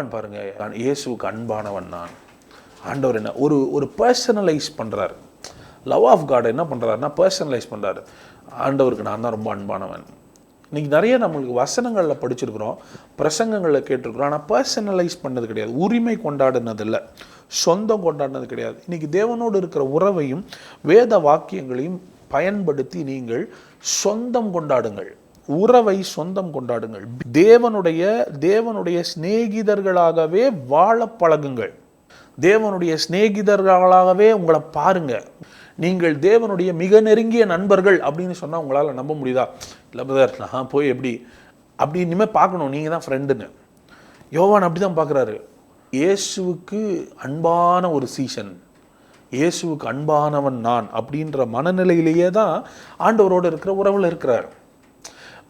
யோவான் பாருங்க நான் இயேசுவுக்கு அன்பானவன் நான். ஆண்டவர் என்ன ஒரு ஒரு பர்சனலைஸ் பண்ணுறாரு லவ் ஆஃப் காட் என்ன பண்ணுறாருன்னா பர்சனலைஸ் பண்ணுறாரு ஆண்டவருக்கு நான் தான் ரொம்ப அன்பானவன். இன்னைக்கு நிறைய நம்மளுக்கு வசனங்களில் படிச்சிருக்கிறோம் பிரசங்கங்களில் கேட்டிருக்கிறோம் ஆனால் பர்சனலைஸ் பண்ணது கிடையாது. உரிமை கொண்டாடினது இல்லை சொந்தம் கொண்டாடினது கிடையாது. இன்னைக்கு தேவனோடு இருக்கிற உறவையும் வேத வாக்கியங்களையும் பயன்படுத்தி நீங்கள் சொந்தம் கொண்டாடுங்கள். உறவை சொந்தம் கொண்டாடுங்கள். தேவனுடைய தேவனுடைய சிநேகிதர்களாகவே வாழ பழகுங்கள். தேவனுடைய சிநேகிதர்களாகவே உங்களை பாருங்க. நீங்கள் தேவனுடைய மிக நெருங்கிய நண்பர்கள் அப்படின்னு சொன்னால் உங்களால் நம்ப முடியுதா? இல்லை பிரதர் நான் போய் எப்படி? அப்படி இனிமேல் பார்க்கணும். நீங்கள் தான் ஃப்ரெண்டுன்னு யோவான் அப்படி தான் பார்க்குறாரு. இயேசுவுக்கு அன்பான ஒரு சீசன் இயேசுவுக்கு அன்பானவன் நான் அப்படின்ற மனநிலையிலேயே தான் ஆண்டவரோடு இருக்கிற உறவில் இருக்கிறார்.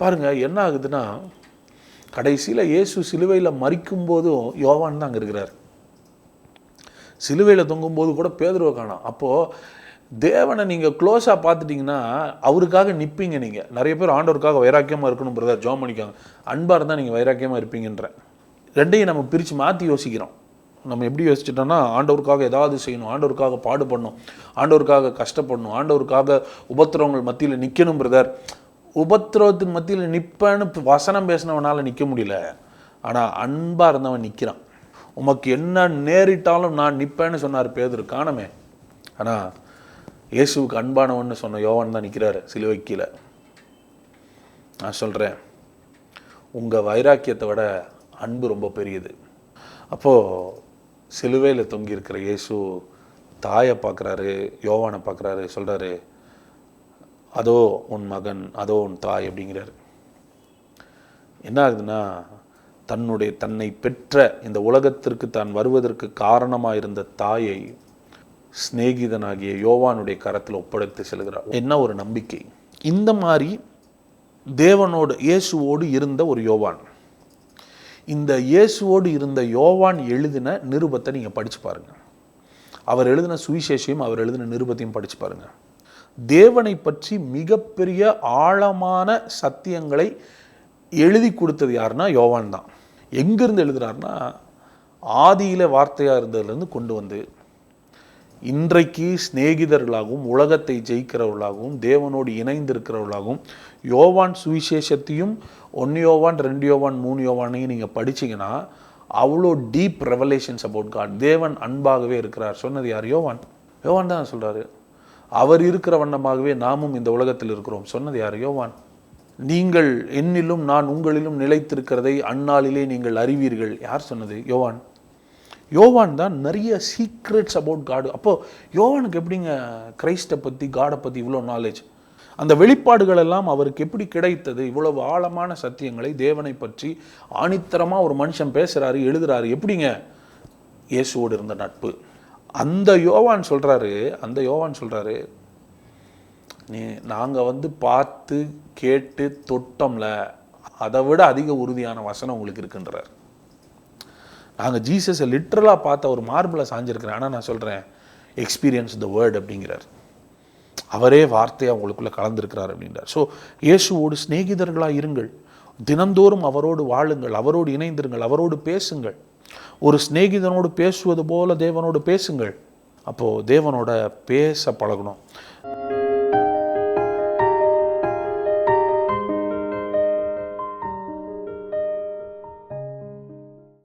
பாருங்க என்ன ஆகுதுன்னா கடைசியில் இயேசு சிலுவையில் மறிக்கும் போதும் யோவான் தான் அங்கே இருக்கிறார். சிலுவையில் தொங்கும்போது கூட பேதுருவை காணும். அப்போது தேவனை நீங்கள் க்ளோஸாக பார்த்துட்டிங்கன்னா அவருக்காக நிற்பீங்க நீங்கள் நிறைய பேர் ஆண்டவருக்காக வைராக்கியமாக இருக்கணும் பிரதர் ஜோம் பண்ணிக்காங்க. அன்பாக இருந்தால் நீங்கள் வைராக்கியமாக இருப்பீங்கன்ற. ரெண்டையும் நம்ம பிரித்து மாற்றி யோசிக்கிறோம். நம்ம எப்படி யோசிச்சிட்டோம்னா ஆண்டவருக்காக ஏதாவது செய்யணும் ஆண்டவருக்காக பாடுபடணும் ஆண்டவருக்காக கஷ்டப்படணும் ஆண்டவருக்காக உபத்திரவங்கள் மத்தியில் நிற்கணும் பிரதர் உபத்திரவத்தின் மத்தியில் நிற்பேன்னு வசனம் பேசினவனால் நிற்க முடியல. ஆனால் அன்பாக இருந்தவன் நிற்கிறான் உமக்கு என்ன நேரிட்டாலும் நான் நிற்பேன்னு சொன்னார் பேதர். காணமே. ஆனால் இயேசுவுக்கு அன்பானவன்னு சொன்ன யோவான் தான் நிற்கிறாரு சிலுவை கீழே நான் சொல்கிறேன் உங்கள் வைராக்கியத்தை விட அன்பு ரொம்ப பெரியது. அப்போது சிலுவையில் தொங்கியிருக்கிற இயேசு தாயை பார்க்குறாரு யோவானை பார்க்குறாரு சொல்கிறாரு அதோ உன் மகன் அதோ உன் தாய் அப்படிங்கிறாரு. என்ன ஆகுதுன்னா தன்னுடைய தன்னை பெற்ற இந்த உலகத்திற்கு தான் வருவதற்கு காரணமாக இருந்த தாயை சிநேகிதனாகிய யோவானுடைய கரத்தில் ஒப்படைத்து செல்கிறார். என்ன ஒரு நம்பிக்கை? இந்த மாதிரி தேவனோடு இயேசுவோடு இருந்த ஒரு யோவான். இந்த இயேசுவோடு இருந்த யோவான் எழுதின நிருபத்தை நீங்கள் படிச்சு பாருங்க. அவர் எழுதின சுவிசேஷையும் அவர் எழுதின நிருபத்தையும் படிச்சு பாருங்க. தேவனை பற்றி மிகப்பெரிய ஆழமான சத்தியங்களை எழுதி கொடுத்தது யாருன்னா யோவான் தான். எங்கிருந்து எழுதுகிறாருன்னா ஆதியில வார்த்தையாக இருந்ததுலேருந்து கொண்டு வந்து இன்றைக்கு சிநேகிதர்களாகவும் உலகத்தை ஜெயிக்கிறவர்களாகவும் தேவனோடு இணைந்திருக்கிறவர்களாகவும் யோவான் சுவிசேஷத்தையும் ஒன்று யோவான் ரெண்டு யோவான் மூணு யோவானையும் நீங்கள் படிச்சீங்கன்னா அவ்வளோ டீப் ரெவலேஷன்ஸ் அபவுட் காட் தேவன் அன்பாகவே இருக்கிறார். சொன்னது யார்? யோவான். யோவான் தான் சொல்கிறாரு அவர் இருக்கிற வண்ணமாகவே நாமும் இந்த உலகத்தில் இருக்கிறோம். சொன்னது யார்? யோவான். நீங்கள் என்னிலும் நான் உங்களிலும் நிலைத்திருக்கிறதை அந்நாளிலே நீங்கள் அறிவீர்கள். யார் சொன்னது? யோவான். யோவான் தான் நிறைய சீக்ரெட்ஸ் அபவுட் காடு அப்போது யோவானுக்கு எப்படிங்க கிரைஸ்டை பற்றி காடை பற்றி இவ்வளோ நாலேஜ் அந்த வெளிப்பாடுகள் எல்லாம் அவருக்கு எப்படி கிடைத்தது? இவ்வளவு ஆழமான சத்தியங்களை தேவனை பற்றி ஆணித்தரமாக ஒரு மனுஷன் பேசுகிறாரு எழுதுறாரு. எப்படிங்க? இயேசுவோடு இருந்த நட்பு. அந்த யோவான் சொல்கிறாரு அந்த யோவான் சொல்கிறாரு நீ நாங்கள் வந்து பார்த்து கேட்டு தொட்டோம்ல அதை விட அதிக உறுதியான வசனம் உங்களுக்கு இருக்குன்றார். நாங்கள் ஜீசஸை லிட்ரலாக பார்த்த ஒரு மார்பிளை சாஞ்சிருக்கிறேன். ஆனால் நான் சொல்கிறேன் எக்ஸ்பீரியன்ஸ் த வேர்ட் அப்படிங்கிறார். அவரே வார்த்தையாக உங்களுக்குள்ளே கலந்துருக்கிறார் அப்படின்றார். ஸோ இயேசுவோடு சிநேகிதர்களாக இருங்கள். தினந்தோறும் அவரோடு வாழுங்கள் அவரோடு இணைந்திருங்கள் அவரோடு பேசுங்கள். ஒரு சிநேகிதனோடு பேசுவது போல தேவனோடு பேசுங்கள். அப்போது தேவனோட பேச பழகணும்.